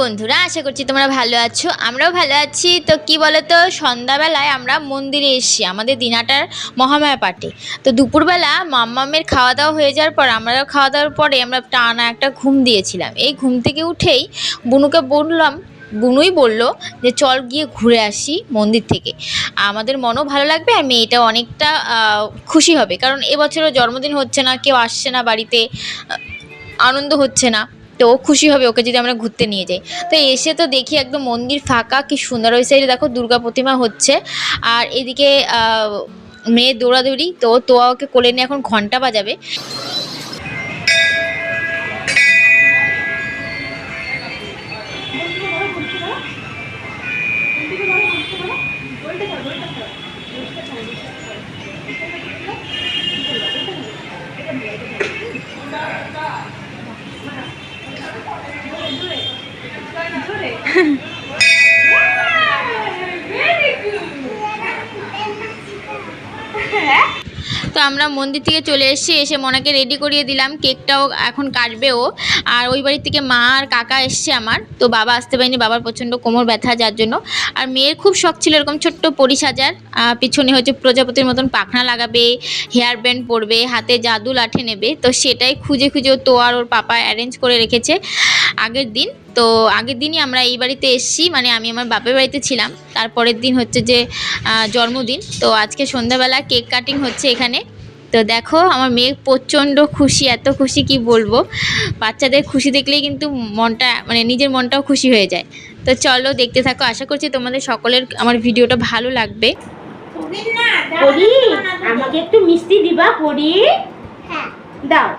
বন্ধুরা, আশা করছি তোমরা ভালো আছো, আমরাও ভালো আছি। তো কি বলো তো সন্ধ্যাবেলায় আমরা মন্দিরে এসেছি, আমাদের দিনাটার মহামায়া পাঠে তো দুপুরবেলা মাম্মামের খাওয়া দাওয়া হয়ে যাওয়ার পর, আমরাও খাওয়া দাওয়ার পরে আমরা টানা একটা ঘুম দিয়েছিলাম। এই ঘুম থেকে উঠেই বুনুকে বললাম, বুনুই বলল যে, চল গিয়ে ঘুরে আসি মন্দির থেকে। আমাদের মনও ভালো লাগবে, আর মেয়েটাও অনেকটা খুশি হবে। কারণ এবছরও জন্মদিন হচ্ছে না, কেউ আসছে না বাড়িতে আনন্দ হচ্ছে না। তো ও খুশি হবে, ওকে যদি আমরা ঘুরতে নিয়ে যাই। তো এসে তো দেখি একদম মন্দির ফাঁকা, কি সুন্দর। ওই সাইডে দেখো দুর্গা প্রতিমা হচ্ছে। আর এদিকে মেয়ে দৌড়াদৌড়ি, তো তোয়া ওকে কোলে নিয়ে এখন ঘণ্টা বাজাবে। হ্যাঁ তো আমরা মন্দির থেকে চলে এসেছি এসে মনাকে রেডি করিয়ে দিলাম কেকটাও এখন কাটবে ও আর ওই বাড়ি থেকে মা আর কাকা এসছে আমার তো বাবা আসতে পারেনি বাবার প্রচণ্ড কোমর ব্যথা যার জন্য। আর মেয়ের খুব শখ ছিল এরকম ছোট্ট পরিসাজার আহ, পিছনে হচ্ছে প্রজাপতির মতন পাখনা লাগাবে হেয়ার ব্যান্ড পরবে হাতে জাদু লাঠে নেবে তো সেটাই খুঁজে খুঁজে তো আর ওর পাপা অ্যারেঞ্জ করে রেখেছে আগের দিন। তো আগের দিনই আমরা এই বাড়িতে এসেছি মানে আমি আমার বাপের বাড়িতে ছিলাম। তারপরের দিন হচ্ছে যে জন্মদিন। তো আজকে সন্ধ্যাবেলা কেক কাটিং হচ্ছে এখানে। তো দেখো আমার মেয়ে প্রচণ্ড খুশি এত খুশি কি বলব? বাচ্চাদের খুশি দেখলেই কিন্তু মনটা মানে নিজের মনটাও খুশি হয়ে যায়। তো চলো দেখতে থাকো আশা করছি তোমাদের সকলের আমার ভিডিওটা ভালো লাগবে। আমাকে একটু মিষ্টি দিবা পরি দাও।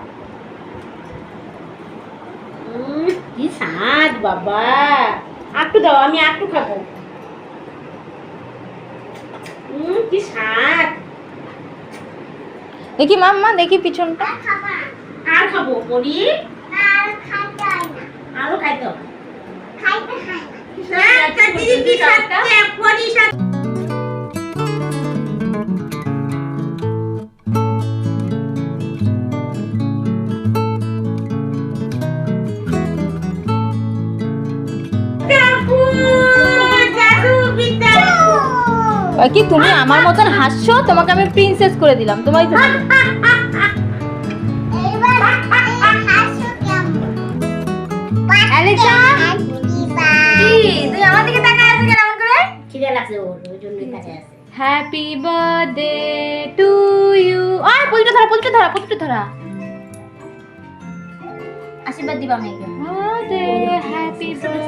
কি স্বাদ বাবা। একটু দাও আমি একটু খাব। উম, কি স্বাদ। দেখি মাম্মা দেখি পিছনটা। আর খাব? পরি আরও খাইতে হবে। কি তুমি আমার মতন হাসছো? তোমাকে আমি প্রিন্সেস করে দিলাম। তোমার আছে। হ্যাপি বার্থডে টু ইউ আর ধরা ধরা ধরা। আশীর্বাদ দিবা মেয়েকে। হ্যাপি বার্থডে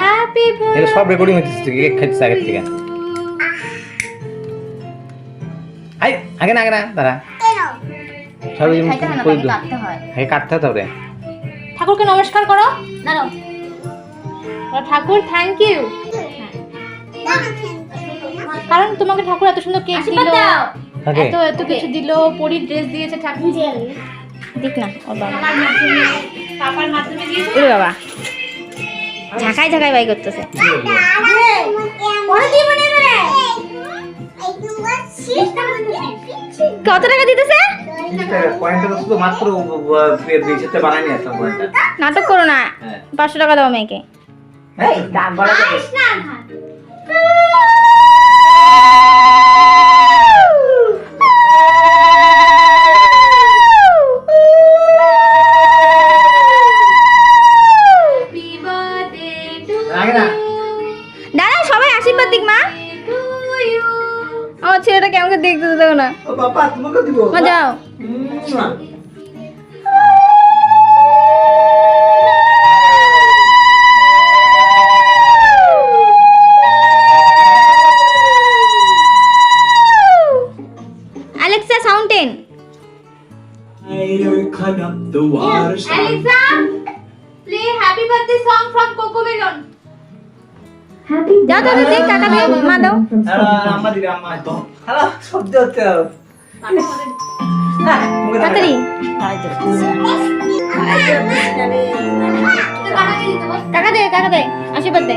হ্যাপি এটা সব রেকর্ডিং হচ্ছে কেক থেকে। আগে না আগে না দাঁড়া। সব এই খাইতে না করে দিও। কাটতে আগে কাটতে হবে। তারপরে ঠাকুরকে নমস্কার করো। দাঁড়াও। ঠাকুর থ্যাংক ইউ কারণ তোমাকে ঠাকুর এত সুন্দর কেক দিল এত এত কিছু দিল পরি ড্রেস দিয়েছে ঠাকুর। দেখ না ওর বাবা। পাপার মাধ্যমে। দিয়েছে। ওরে বাবা। ঝাঁকাই ঝাঁকাই বাই করতেছে। বিশেতে টাকা দিতেছে? নাটক করো না হ্যাঁ। পাঁচশো টাকা দাও মেয়েকে। এই ও বাবা তোমাকে দিব মা যাও। Alexa the water. Alexa play happy birthday song from CoComelon যাও দাও দেখ টাকা দে মা দাও আম্মা দিবে আম্মা তো হ্যালো শব্দ হচ্ছে আর তাড়াতাড়ি টাকা দে টাকা দে আশীর্বাদ দে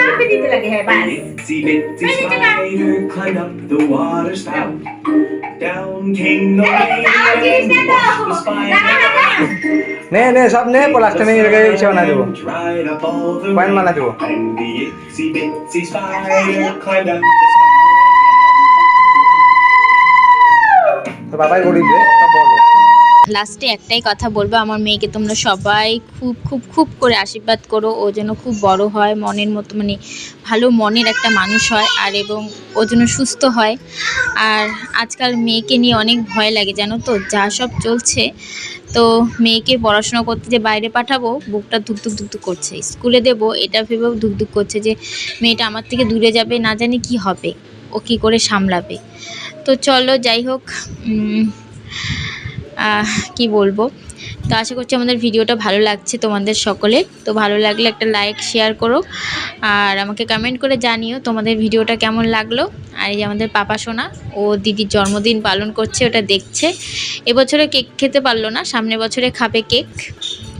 bitsy spider climbed up the water spout. Down came the rain and washed the spider. নে নে সব নে প্লাস্টার নিয়ে রেখে ইসে বানা দেবো পয়েন্ট. বানা দেবো And the itsy bitsy spider climbed up the spout. তো বাবাই গরিব রে বলো লাস্টে একটাই কথা বলব, আমার মেয়েকে তোমরা সবাই খুব খুব খুব করে আশীর্বাদ করো। ও যেন খুব বড় হয়, মনের মতো মানে ভালো মনের একটা মানুষ হয়, আর এবং ও যেন সুস্থ হয়। আর আজকাল মেয়েকে নিয়ে অনেক ভয় লাগে, জানো তো? যা সব চলছে। তো মেয়েকে পড়াশোনা করতে যে বাইরে পাঠাবো, বুকটা ধুকধুক ধুকধুক করছে। স্কুলে দেবো, এটা ভেবেও ধুকধুক করছে যে মেয়েটা আমার থেকে দূরে যাবে, না জানি কি হবে, ও কী করে সামলাবে। তো চলো, যাই হোক কি বলব? তো আশা করছি আমাদের ভিডিওটা ভালো লাগছে তোমাদের সকলে। তো ভালো লাগলে একটা লাইক শেয়ার করো। আর আমাকে কমেন্ট করে জানিও তোমাদের ভিডিওটা কেমন লাগল। আর এই যে আমাদের পাপা সোনা ও দিদির জন্মদিন পালন করছে ওটা দেখছে। এবছরে কেক খেতে পারল না সামনে বছরে খাবে কেক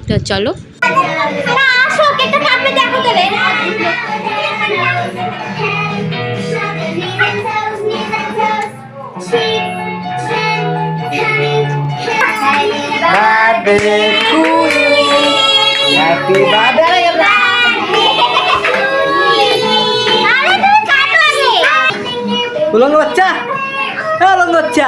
তো চলো। আসো কেকটা কাটবে দেখো তোলে birthday to you happy birthday উলঙ্গ বাচ্চা হ্যাঁ উলঙ্গ বাচ্চা